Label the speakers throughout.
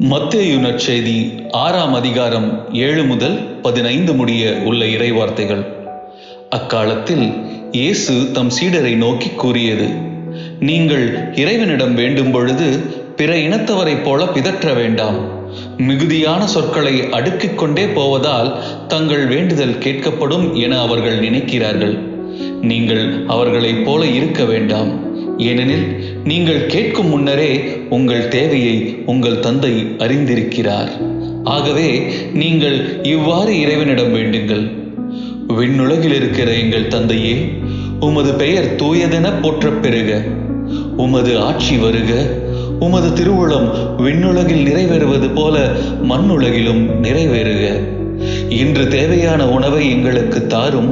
Speaker 1: மத்தேயு நற்செய்தி ஆறாம் அதிகாரம் ஏழு முதல் பதினைந்து முடிய உள்ள இறைவார்த்தைகள். அக்காலத்தில் இயேசு தம் சீடரை நோக்கி கூறியது நீங்கள் இறைவனிடம் வேண்டும் பொழுது பிற இனத்தவரைப் போல பிதற்ற வேண்டாம். மிகுதியான சொற்களை அடுக்கிக் கொண்டே போவதால் தங்கள் வேண்டுதல் கேட்கப்படும் என அவர்கள் நினைக்கிறார்கள். நீங்கள் அவர்களைப் போல இருக்க வேண்டாம். ஏனெனில் நீங்கள் கேட்கும் முன்னரே உங்கள் தேவையை உங்கள் தந்தை அறிந்திருக்கிறார். ஆகவே நீங்கள் இவ்வாறு இறைவனிடம் வேண்டுங்கள். விண்ணுலகில் இருக்கிற எங்கள் தந்தையே உமது பெயர் தூயதென போற்றப் பெறுக. உமது ஆட்சி வருக. உமது திருவுளம் விண்ணுலகில் நிறைவேறுவது போல மண்ணுலகிலும் நிறைவேறுக. இன்று தேவையான உணவை எங்களுக்கு தாரும்.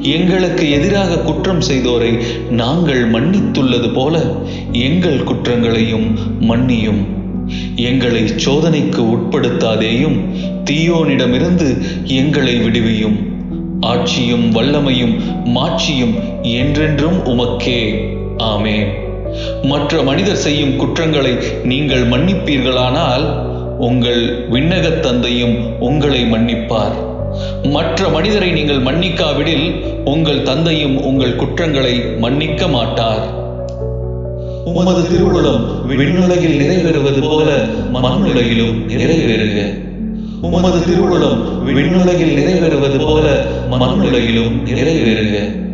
Speaker 1: எங்களுக்கு எதிராக குற்றம் செய்தோரை நாங்கள் மன்னித்துள்ளது போல எங்கள் குற்றங்களையும் மன்னியும். எங்களை சோதனைக்கு உட்படுத்தாதேயும் தீயோனிடமிருந்து எங்களை விடுவியும். ஆட்சியும் வல்லமையும் மாட்சியும் என்றென்றும் உமக்கே. ஆமே மற்ற மனிதர் செய்யும் குற்றங்களை நீங்கள் மன்னிப்பீர்களானால் உங்கள் விண்ணகத் தந்தையும் உங்களை மன்னிப்பார். மற்ற மனிதரை நீங்கள் மன்னிக்காவிடில் உங்கள் தந்தையும் உங்கள் குற்றங்களை மன்னிக்க மாட்டார். உமது திருவுளம் விண்ணுலகில் நிறைவேறுவது போல மண்ணுலகிலும் நிறைவேறுக. உமது திருவுளம் விண்ணுலகில் நிறைவேறுவது போல மண்ணுலகிலும் நிறைவேறுக.